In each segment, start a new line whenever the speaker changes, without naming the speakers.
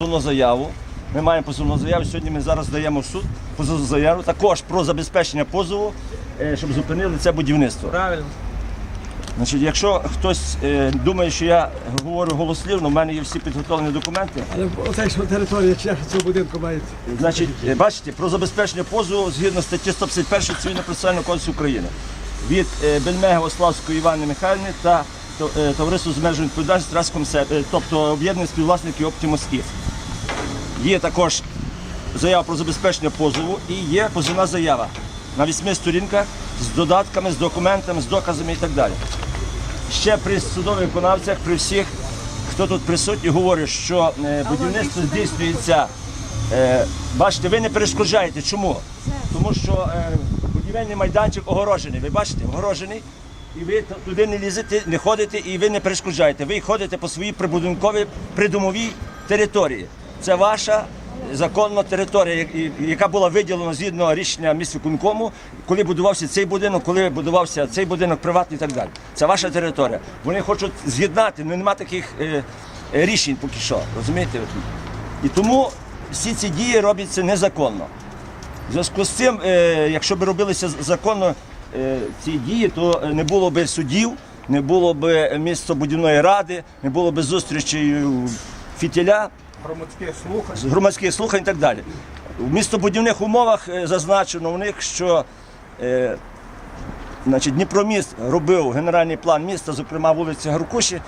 позовну заяву. Ми маємо позовну заяву. Сьогодні ми зараз даємо в суд позовну заяву також про забезпечення позову, е, щоб зупинили це будівництво.
Правильно.
Значить, якщо хтось е, думає, що я говорю голослівно, в мене є всі підготовлені документи.
Але оце що територія цього будинку мають.
Значить, е, бачите, про забезпечення позову згідно статті 151 Цивільно процесуального кодексу України від е, Бельмега Ославської Івани Михайлівни та то- е, товариство з межою відповідальності Траском тобто об'єднані співвласників Оптимус Київ. Є також заява про забезпечення позову і є позивна заява на вісьми сторінках з додатками, з документами, з доказами і так далі. Ще при судових виконавцях, при всіх, хто тут присутній, говорю, що е, будівництво здійснюється. Е, бачите, ви не перешкоджаєте. Чому? Тому що е, будівельний майданчик огорожений. Ви бачите, огорожений. І ви туди не лізете, не ходите і ви не перешкоджаєте. Ви ходите по своїй прибудинковій придомовій території. Це ваша законна територія, яка була виділена згідно рішення міськвиконкому, коли будувався цей будинок, коли будувався цей будинок приватний і так далі. Це ваша територія. Вони хочуть з'єднати, але немає таких е, е, рішень поки що. Розумієте? І тому всі ці дії робляться незаконно. В зв'язку з цим, е, якщо б робилися законно ці дії, то не було б судів, не було б містобудівної ради, не було б зустрічей фітіля,
Громадське
громадських слухань і так далі. В містобудівних умовах е, зазначено в них, що е, значить, Дніпроміст робив генеральний план міста, зокрема вулиці Гаркуші,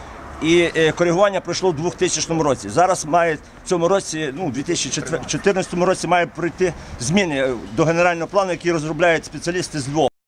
і е, коригування пройшло в 2000 році. Зараз має в цьому році, ну, у 2014 році має пройти зміни е, до генерального плану, який розробляють спеціалісти з Львова.